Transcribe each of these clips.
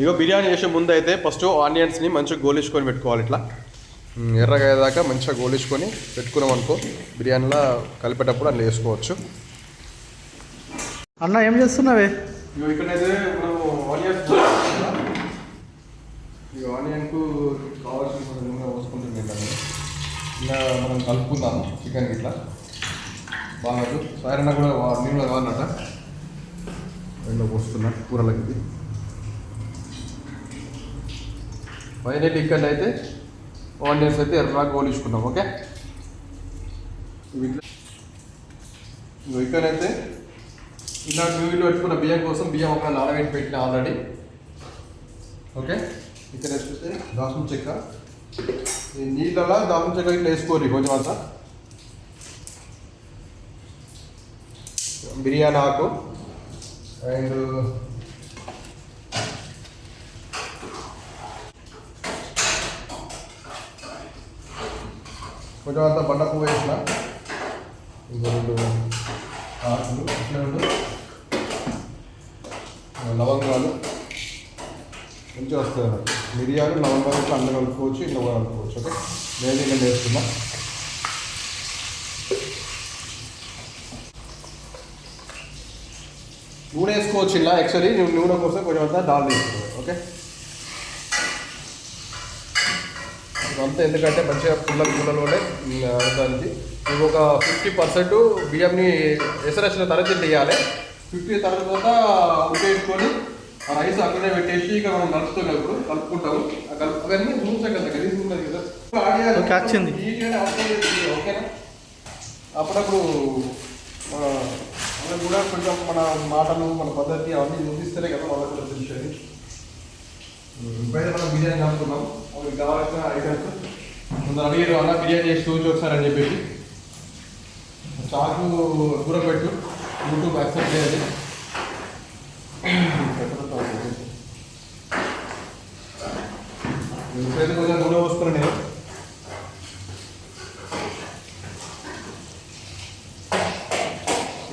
ఇగో బిర్యానీ చేసే ముందు అయితే ఫస్ట్ ఆనియన్స్ని మంచిగా గోలించుకొని పెట్టుకోవాలి ఇట్లా. ఎర్రగా అయ్యేదాకా మంచిగా గోలించుకొని పెట్టుకున్నాం అనుకో బిర్యానీలో కలిపేటప్పుడు అందులో వేసుకోవచ్చు. అన్న ఏం చేస్తున్నావే? ఇగో ఇక్కడైతే మనము ఆనియన్స్ ఈ ఆనియన్కు కావాల్సిన నూనె పోసుకుంటుంది ఇలా మనం కలుపుకుందాము చికెన్ ఇట్లా బాగా సాయరన్న కూడా నీళ్ళు కావాలన్నట పోస్తున్నా కూరలకి. ఇది ఇక్కడ అయితే ఆనియన్స్ అయితే ఎర్రగా గోలించుకున్నాం ఓకే? ఇవి ఇక్కడైతే ఇలా నీళ్ళు పెట్టుకున్న బియ్యం కోసం బియ్యం ఒక నానబెట్టి పెట్టిన ఆల్రెడీ ఓకే? ఇక్కడ వేసుకుంటే దాసం చెక్క. ఈ నీళ్ళలో దాసం చెక్క ఇట్లా వేసుకోరు కొంచెం అంతా. బిర్యానీ ఆకు. అండ్ కొంచెం అంత బండ పువ్వు వేసిన. ఇంకో రెండు. ఆకులు ఇట్లా రెండు. లవంగాలు. మంచిగా వస్తాయి అన్నట్టు మిరియాలు లవంగాలు ఇట్లా అందరూ కలుపుకోవచ్చు ఇట్లా కూడా కలుపుకోవచ్చు. ఓకే? నేను ఇంకా వేస్తున్నా. నూనె వేసుకోవచ్చు ఇలా యాక్చువల్లీ నువ్వు నూనె కోసం కొంచెం అంతా దాల్ వేసుకోవాలి. ఓకే? ఇదంతా ఎందుకంటే మంచిగా పుల్లలు పుల్లలు ఉండే దానికి. ఇవి ఒక ఫిఫ్టీ పర్సెంట్ బియ్యంని ఎసరసిన తర్వాత తీయాలి. ఫిఫ్టీ తర్వాత ఉప్పేసుకొని ఆ రైస్ అక్కడే పెట్టేసి ఇక మనం కలుపుతాం ఇప్పుడు కలుపుకుంటాము. అవన్నీ రూమ్స్ కదా గలీజ్ ఉన్నది కదా. ఓకేనా? అప్పుడప్పుడు మన మనకు కూడా కొంచెం మన మాటలు మన పద్ధతి అవన్నీ చూపిస్తేనే కదా మనకు కూడా తెలిసేది ఇప్పుడైతే మనం బిర్యానీ కలుపుకున్నాం మనకి కావాల్సిన ఐటమ్స్ కొందరు అడిగారు అన్న బిర్యానీ చేసి చూసి ఒకసారి అని చెప్పేసి. చాకు దూరం పెట్టు యూట్యూబ్ యాక్సెప్ట్ చేయాలి ఇప్పుడైతే కొంచెం నూనె పోసుకున్నాను నేను.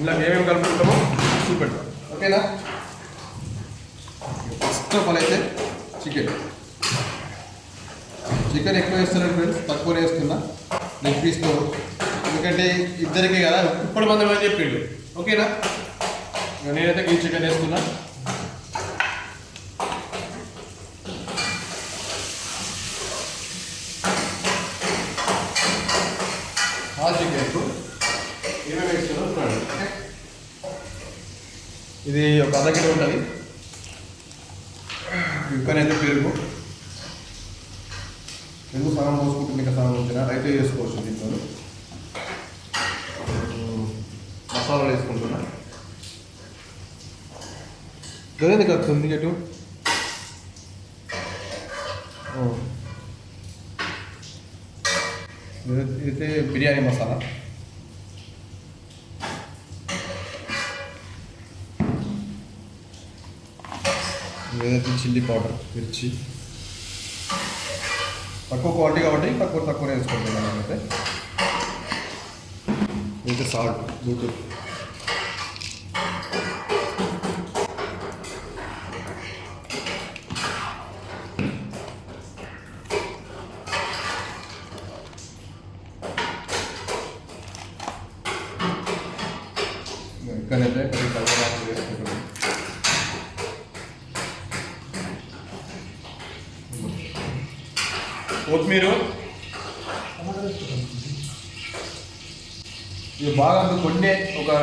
ఇలా ఏమేమి కలుపుకుంటామో చూపెడతాం. ఓకేనా? ఫస్ట్ ఆఫ్ ఆల్ అయితే చికెన్ చికెన్ ఎక్కువ వేస్తున్నాను ఫ్రెండ్స్ తక్కువ వేస్తున్నా లెగ్ పీస్తో ఎందుకంటే ఇద్దరికే కదా ఇప్పుడు మంది అని చెప్పిండు. ఓకేనా? నేనైతే ఈ చికెన్ వేస్తున్నా ఆ చికెన్ ఏమేమి ఇది ఒక అర్ధ కిలో ఉంటుంది. మసాలాలు వేసుకుంటున్నా జరిగింది కదా ఉంది గట్టు ఇదైతే బిర్యానీ మసాలా ఏదైతే చిల్లీ పౌడర్ మిర్చి తక్కువ క్వాలిటీ కాబట్టి తక్కువ తక్కువ వేసుకుంటున్నాను నేనైతే ఇది సాల్ట్ బ్లూటూత్ ఇక్కడైతే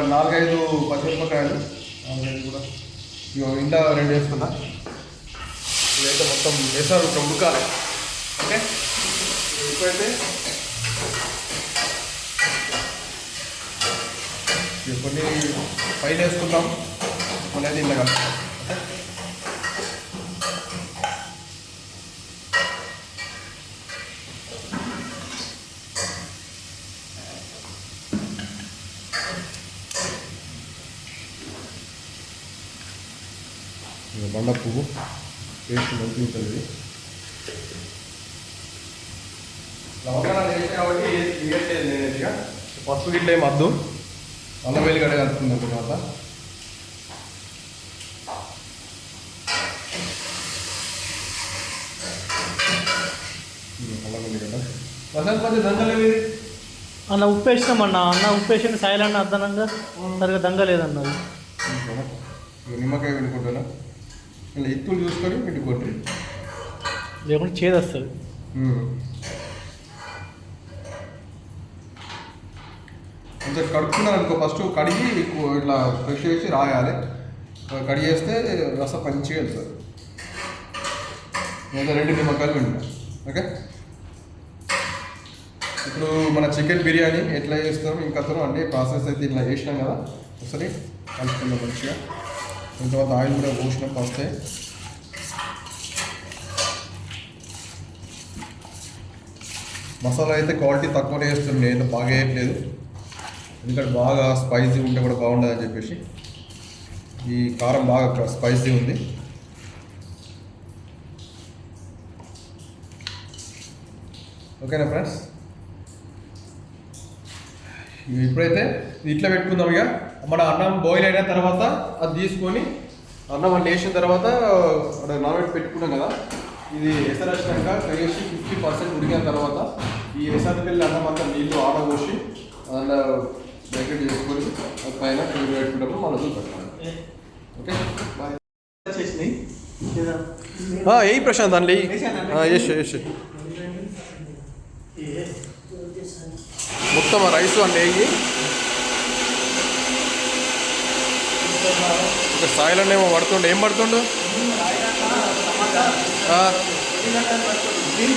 నాలుగైదు పచ్చిమిరపకాయలు నాలుగైదు కూడా. ఇవి ఇందా రెండు వేసుకున్నా ఇదైతే మొత్తం వేసారు ఒక ఉడకాలి ఓకే? ఇప్పుడైతే కొన్ని పైన వేసుకుంటాం కొన్ని అయితే కలుపుతాం. బండ పువ్వు. టేస్ట్ మంచి ఉంటుంది. పసుపు ఇట్లా ఏం వద్దు. అన్న వెలుగడ కలుపుతుంది తర్వాత. అన్న ఉప్పేసినామన్నా అన్న. ఉప్పేసిన సైలెంట్ అర్థనంగా సరిగా దంగలేదన్నది నిమ్మకాయ వెళ్ళిపోతున్నా ఇలా ఎత్తులు చూసుకొని పిండుకోండి లేకుంటే చేదు వస్తుంది కొంచెం కడుక్కున్నారు అనుకో ఫస్ట్ కడిగి ఇట్లా ఫ్రెష్ చేసి రాయాలి. కడిగేస్తే రసం మంచిగా వెళ్తుంది. నేను రెండు నిమ్మకాయలు పిండినా ఓకే? ఇప్పుడు మన చికెన్ బిర్యానీ ఎట్లా చేస్తాం ఇంకా అతను అన్ని ప్రాసెస్ అయితే ఇట్లా చేసినాం కదా ఒకసారి కలుపుకుందాం మంచిగా. దాని తర్వాత ఆయిల్ కూడా పోసినాం ఫస్టే మసాలా అయితే క్వాలిటీ తక్కువనే వేస్తుంది నేను బాగా వేయట్లేదు. ఎందుకంటే బాగా స్పైసీ ఉంటే కూడా బాగుండదని చెప్పేసి ఈ కారం బాగా స్పైసీ ఉంది. ఓకేనా ఫ్రెండ్స్? ఇప్పుడైతే ఇట్లా పెట్టుకుందాం ఇక మన అన్నం బాయిల్ అయిన తర్వాత అది తీసుకొని అన్నం అని వేసిన తర్వాత అక్కడ నానబెట్టి పెట్టుకున్నాం కదా ఇది ఎసరు వచ్చినాక కడిగేసి ఫిఫ్టీ పర్సెంట్ ఉడికిన తర్వాత ఈ ఎసరు వెళ్ళి అన్నం అంతా నీళ్ళు ఆడబోసి అందులో బ్యాకెట్ చేసుకొని పైన నీళ్ళు పెట్టుకున్నప్పుడు మన పెట్టాలి. ఓకే? బాయ్ ఏ ప్రశాంత్ అందులో ఎస్ ఎస్ మొత్తం రైస్ అండి వేయి. ఒక సాయిల్ ఏమో పడుతుండే. ఏం పడుతుండు? గ్రీన్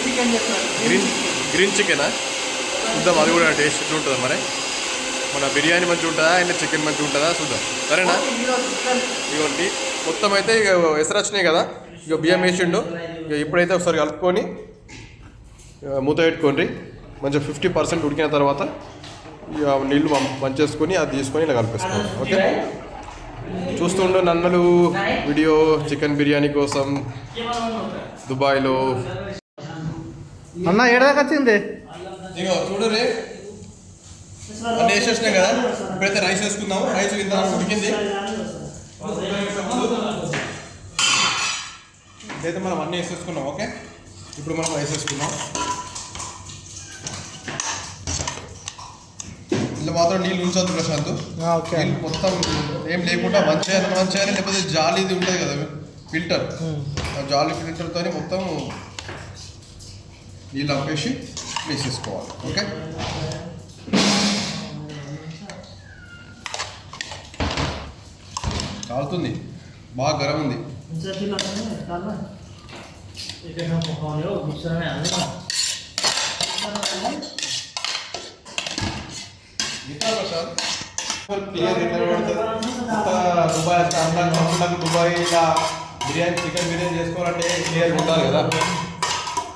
గ్రీన్ గ్రీన్ చికెనా? చూద్దాం అది కూడా టేస్ట్ ఎట్లా ఉంటుందా మరి. మన బిర్యానీ మంచిగా ఉంటుందా ఆయన చికెన్ మంచిగా ఉంటుందా చూద్దాం. సరేనా? ఇవ్వండి మొత్తం అయితే ఇక ఎసరు వచ్చినాయి కదా. ఇక బియ్యం వేసిండు. ఇక ఇప్పుడైతే ఒకసారి కలుపుకొని మూత పెట్టుకోండి. మంచిగా ఫిఫ్టీ పర్సెంట్ ఉడికిన తర్వాత ఇక నీళ్ళు పంచేసుకొని అది తీసుకొని ఇలా కలిపేసుకోండి ఓకే? చూస్తుండు నన్నలు వీడియో చికెన్ బిర్యానీ కోసం దుబాయ్లో. అన్న ఏడాదికి వచ్చింది? ఇగో చూడరే అన్నీ వేసేసినాం కదా. ఇప్పుడైతే రైస్ వేసుకుందాం రైస్ కింద ఉడికింది. ఇదైతే మనం అన్నీ వేసేసుకున్నాం ఓకే? ఇప్పుడు మనం రైస్ వేసుకుందాం. మాత్రం నీళ్ళు ఉంచొద్దు ప్రశాంత్. నీళ్ళు మొత్తం ఏం లేకుండా మంచిగా మంచిగా లేకపోతే జాలీది ఉంటుంది కదా ఫిల్టర్. ఆ జాలి ఫిల్టర్తో మొత్తం నీళ్ళు ఆపేసి వేసేసుకోవాలి ఓకే? కాలుతుంది. బాగా గరం ఉంది ఇంకా ప్రశాంత్ క్లియర్ ఎట్లా దుబాయ్ స్టాండర్డ్ మనకు దుబాయ్ ఇలా బిర్యానీ చికెన్ బిర్యానీ చేసుకోవాలంటే క్లియర్ ఉండాలి కదా.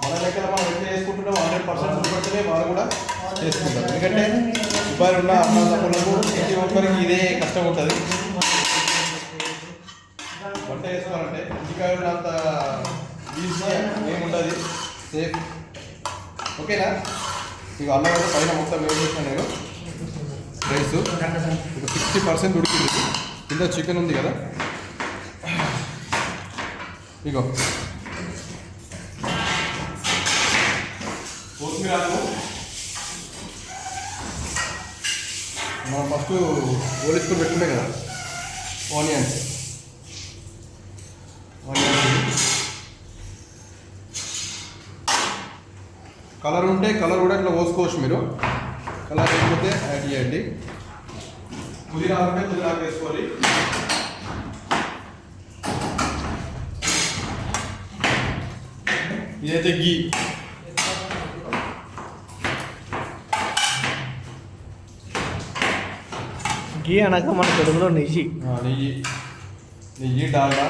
మన లెక్కల మనం ఎట్లా చేసుకుంటున్నాం హండ్రెడ్ పర్సెంట్ పడితేనే వాళ్ళు కూడా చేసుకుంటారు. ఎందుకంటే దుబాయ్ ఉన్న అన్నదమ్ములకు ప్రతి ఒక్కరికి ఇదే కష్టం ఉంటుంది. వంట చేసుకోవాలంటే ఇంటికాడ అంత ఈజీ ఏముంటుంది సేఫ్. ఓకేనా? ఇక అన్నం పైన మొత్తం ఏం చేస్తాను నేను. రైస్. ఒక సిక్స్టీ పర్సెంట్ ఉడికింది. కింద చికెన్ ఉంది కదా. ఇగో. కొత్తిమీర ఆకు. మనం ఫస్ట్ ఓలిసుకొని పెట్టుకునే కదా. ఆనియన్స్. ఆనియన్స్. కలర్ ఉంటే కలర్ కూడా ఇట్లా పోసుకోవచ్చు మీరు. కలర్ లేకపోతే యాడ్ చేయండి. పుదీనా ఉంటే పుదీనా వేసుకోవాలి ఇదైతే గీ గీ అనగా మన తెలుగులో నెయ్యి. నెయ్యి. నెయ్యి డాల్డా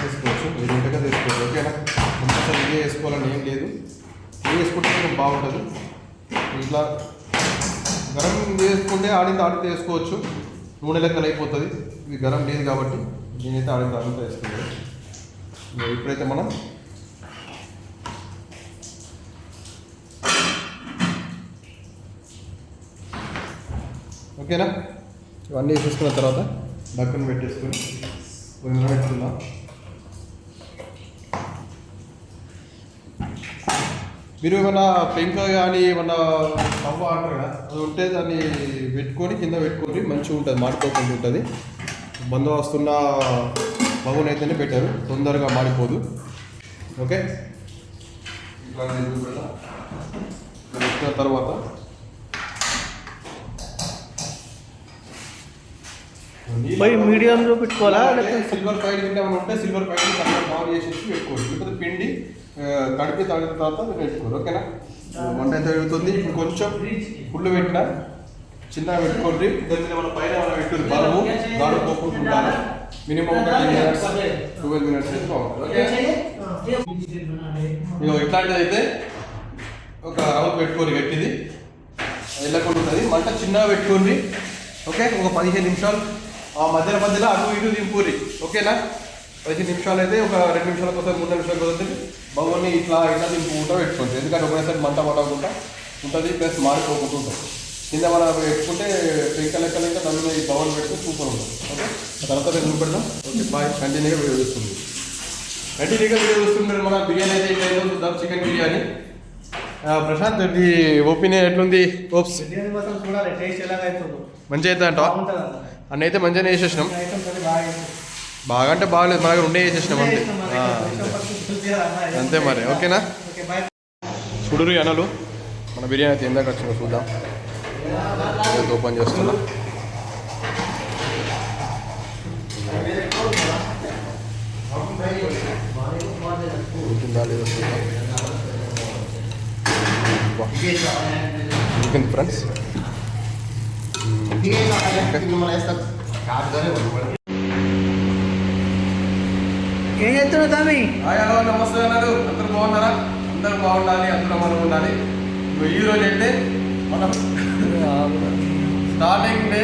వేసుకోవచ్చు. మీరు ఉంటగా వేసుకోవచ్చు. ఓకేనా? కంపల్సరీ నెయ్యి వేసుకోవాలని ఏం లేదు. నెయ్యి వేసుకుంటే బాగుంటుంది. ఇట్లా గరం వేసుకుంటే ఆడింత ఆడితే వేసుకోవచ్చు. నూనె లెక్కలు అయిపోతుంది. ఇది గరం లేదు కాబట్టి నేనైతే ఆడింత ఆడింత వేసుకున్నాను ఇక ఇప్పుడైతే మనం ఓకేనా? ఇవన్నీ వేసేసుకున్న తర్వాత డక్కను పెట్టేసుకొని కొన్ని పెట్టుకుందాం మీరు ఏమైనా పెంక కానీ ఏమన్నా తవ్వ అంటారు కదా అది ఉంటే దాన్ని పెట్టుకొని కింద పెట్టుకొని మంచిగా ఉంటుంది మాడిపోకుండా ఉంటుంది. బందోబస్తున్న బగున్ అయితేనే పెట్టారు తొందరగా మాడిపోదు. ఓకే? పెట్టిన తర్వాత. పోయి మీడియంలో పెట్టుకోవాలా? లేకపోతే సిల్వర్ ఫైల్ కింద ఏమైనా ఉంటే సిల్వర్ ఫైల్ కవర్ చేసేసి పెట్టుకోవచ్చు. లేకపోతే పిండి కడిపి తాగిన తర్వాత మీరు పెట్టుకోరు ఓకేనా? వంట ఎంత అవుతుంది ఇప్పుడు కొంచెం ఫుల్ పెట్టిన చిన్నగా పెట్టుకోండి. దాని మీద మన పైన మనం పెట్టుకుంది బలము పోకుండా ఉండాలి మినిమం ట్వెల్వ్ మినిట్స్ అయితే బాగుంటుంది ఓకే? ఇక ఇట్లాంటిది అయితే ఒక రవ్వ పెట్టుకొని గట్టిది. వెళ్ళకుండా ఉంటుంది. మంట చిన్నగా పెట్టుకోండి ఓకే? ఒక పదిహేను నిమిషాలు. ఆ మధ్యలో మధ్యలో అటు ఇటు దింపూరి ఓకేనా? పదిహేను నిమిషాలు అయితే ఒక రెండు నిమిషాల కోసం మూడు నిమిషాల కోసం బౌల్ని ఇట్లా ఇట్లా దింపుకుంటా పెట్టుకోండి ఎందుకంటే ఒకటేసారి మంట పడకుండా ఉంటుంది ప్లస్ మాడిపోకుండా ఉంటుంది కింద మనం పెట్టుకుంటే పెంక లెక్క లెక్క దాని మీద ఈ బౌల్ పెడితే సూపర్ ఉంటుంది. ఓకే? తర్వాత నేను పెడదాం. Okay bye. కంటిన్యూగా వీడియో చూస్తుంది. కంటిన్యూగా వీడియో చూస్తున్నారు మన బిర్యానీ అయితే ఇట్లా చూద్దాం చికెన్ బిర్యానీ. ప్రశాంత్ ఇది ఒపీనియన్ ఎట్లుంది? ఓప్స్. మంచిగా అయితే అంట అన్న అయితే మంచిగానే వేసేసినాం బాగా అంటే బాగాలేదు మన దగ్గర ఉండే వేసేసినాం అంతే. అంతే. మరి, ఓకేనా? చూడురు అనలు మన బిర్యానీ అయితే ఎందాక వచ్చిందో చూద్దాం. ఓపెన్ చేస్తున్నా. లేదో చూద్దాం. ఫ్రెండ్స్. ఏం చేస్తున్నావు తమ్మి హలో నమస్తే అన్నారు. అందరూ బాగున్నారా? అందరూ బాగుండాలి అందరూ మనం ఉండాలి. ఈ రోజు అయితే మనం స్టార్టింగ్ డే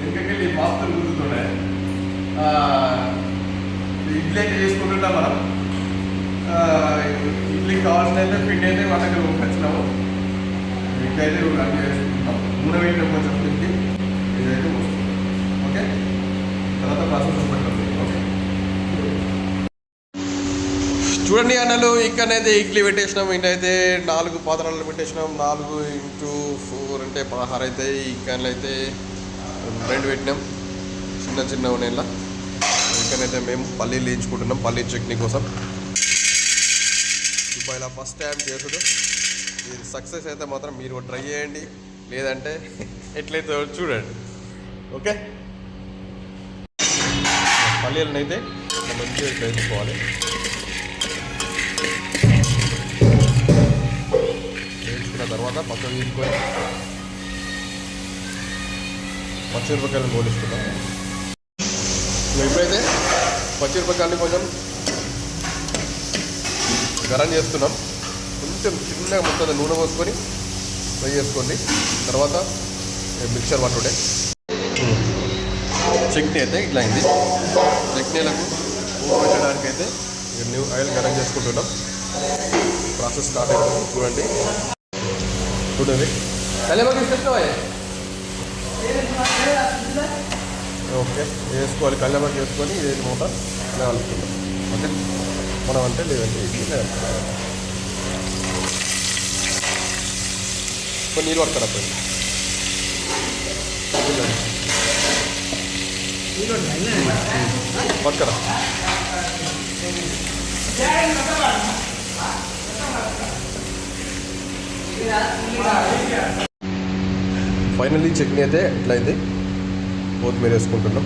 వెనకకెళ్ళి పాపలు గుర్తుండే ఇడ్లీ అయితే చేసుకుంటుంటాం మనం. ఇడ్లీకి కావాల్సిన అయితే పిండి అయితే వంటకి వచ్చినాము ఇడ్లీ అయితే అన్నీ చేసుకుంటాం. నూనె వేయడం కొంచెం పిండి ఇదైతే వస్తుంది. ఓకే తర్వాత ప్రాసెస్ పెట్టాం చూడండి అన్నలు ఇక్కడైతే ఇడ్లీ పెట్టేసినాం ఇంటైతే నాలుగు పాత్రలు పెట్టేసినాం నాలుగు ఇంటూ ఫోర్ అంటే పదహారు అయితే ఇక్కడైతే అయితే రెండు పెట్టినాం. చిన్న చిన్న నెల ఇక్కడైతే మేము పల్లీలు వేయించుకుంటున్నాం పల్లీ చట్నీ కోసం. ఇప్పుడు ఇలా ఫస్ట్ టైం చేసుడు. ఇది సక్సెస్ అయితే మాత్రం మీరు ట్రై చేయండి. లేదంటే ఎట్లయితే చూడండి. ఓకే? పల్లీలను అయితే మంచిగా వేసుకోవాలి తర్వాత పక్కకు తీసుకొని పచ్చిమిరపకాయలను పోలిస్తున్నాం ఇప్పుడైతే పచ్చిమిరపకాయలు కొంచెం గరం చేస్తున్నాం. కొంచెం చిన్నగా మొత్తం నూనె పోసుకొని ఫ్రై చేసుకోండి. తర్వాత మిక్సర్ పట్టుడే. చట్నీ అయితే ఇట్లా అయింది. చట్నీలకు పెట్టడానికి అయితే న్యూ ఆయిల్ గరం చేసుకుంటున్నాం. ప్రాసెస్ స్టార్ట్ అవుతుంది చూడండి. చూడండి కళ్యాణకి ఇష్టమా ఓకే వేసుకోవాలి కళ్యాణకి వేసుకొని ఇదే మూట ఇలా కలుపుకుంటాం ఓకే మనం అంటే లేదంటే ఇది ఇలా కలుపుకుంటాం. కొన్ని నీళ్ళు పడతారు అప్పుడు పక్కరా ఫైనల్లీ చట్నీ అయితే ఇట్లా కొత్తిమీర వేసుకుంటున్నాం.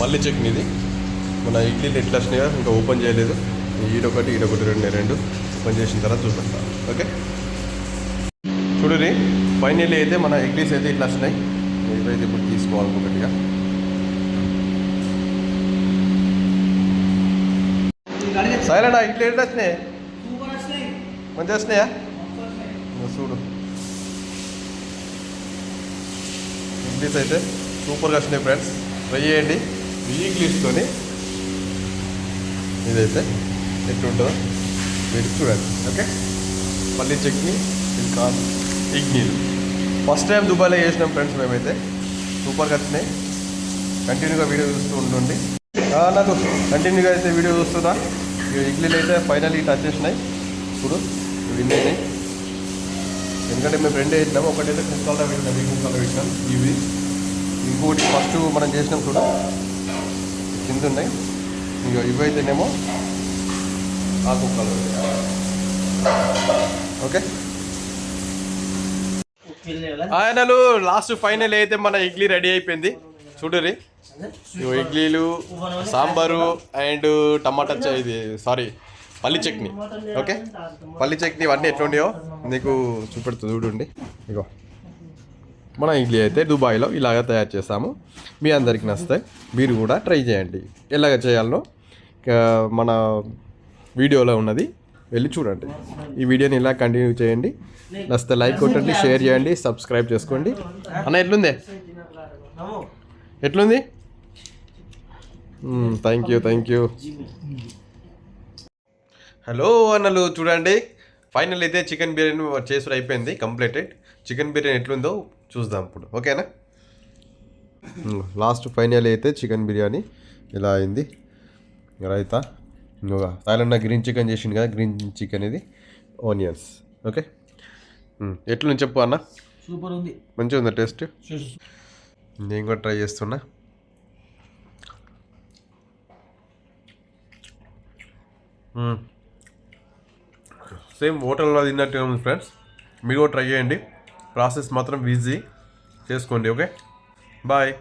మళ్ళీ చట్నీ ఇది. మన ఇడ్లీలు ఎట్లా వచ్చినాయో ఇంకా ఓపెన్ చేయలేదు. ఈడొకటి ఈడొకటి రెండు రెండు. ఓపెన్ చేసిన తర్వాత చూపిస్తాను ఓకే? చూడుని ఫైనల్లీ అయితే మన ఇడ్లీస్ అయితే ఇట్లా వచ్చినాయి. ఇవైతే ఇప్పుడు తీసుకోవాలి ఒకటిగా సరేనా ఇడ్లీ ఎట్లా వచ్చినాయి? మంచిగా వచ్చినాయా చూడు. ఇంగ్లీష్ అయితే సూపర్గా వచ్చినాయి ఫ్రెండ్స్ ట్రై చేయండి. ఈ ఇదైతే ఎట్లుంటుందో మీరు చూడండి ఓకే పల్లీ చట్నీ ఇది కాదు ఫస్ట్ టైం దుబాయ్లో చేసినాం ఫ్రెండ్స్ మేమైతే. సూపర్గా వచ్చినాయి కంటిన్యూగా వీడియో చూస్తూ ఉండండి. నాకు కంటిన్యూగా అయితే వీడియో చూస్తుందా ఇక ఇడ్లీలు అయితే ఫైనల్ ఇటు వచ్చేసినాయి ఇప్పుడు విన్ ఎందుకంటే మేము రెండు వేసినాము ఒకటైతే కుక్కల్లో పెట్టినాం ఈ కుక్కల్లో పెట్టినాం ఇవి. ఇంకోటి ఫస్ట్ మనం చేసినాం చూడ. కింద ఉన్నాయి. ఇక ఇవైతేనేమో ఆ కుక్కలు ఓకే? ఆయనలు లాస్ట్ ఫైనల్ అయితే మన ఇడ్లీ రెడీ అయిపోయింది. చూడరి ఇగో ఇడ్లీలు సాంబారు అండ్ టమాటా చ- ఇది. సారీ పల్లి చట్నీ. ఓకే? పల్లి చట్నీ ఇవన్నీ ఎట్లుండేవో నీకు చూపెడుతుంది చూడండి. ఇగో. మన ఇడ్లీ అయితే దుబాయ్లో ఇలాగ తయారు చేస్తాము. మీ అందరికి నస్తాయి మీరు కూడా ట్రై చేయండి. ఎలాగ చేయాలనో మన వీడియోలో ఉన్నది. వెళ్ళి చూడండి. ఈ వీడియోని ఇలా కంటిన్యూ చేయండి. నచ్చితే లైక్ కొట్టండి షేర్ చేయండి సబ్స్క్రైబ్ చేసుకోండి. అన్న ఎట్లుంది? ఎట్లుంది? Thank you thank you hello అన్నలు చూడండి. ఫైనల్ అయితే చికెన్ బిర్యానీ చేసుడు అయిపోయింది కంప్లీటెడ్ చికెన్ బిర్యానీ ఎట్లుందో చూద్దాం ఇప్పుడు ఓకేనా? లాస్ట్ ఫైనల్ అయితే చికెన్ బిర్యానీ ఇలా అయింది. రైతా ఇంకా థాయిలాండ్ గ్రీన్ చికెన్ చేసిండు కదా గ్రీన్ చికెన్ ఇది ఆనియన్స్ ఓకే? ఎట్లుంది చెప్పు అన్న? సూపర్ ఉంది. మంచిగా ఉందా టేస్ట్? నేను కూడా ట్రై చేస్తున్నా. సేమ్ హోటల్లో తిన్నట్టుగా ఉంది ఫ్రెండ్స్. మీరు కూడా ట్రై చేయండి. ప్రాసెస్ మాత్రం ఈజీ చేసుకోండి ఓకే బాయ్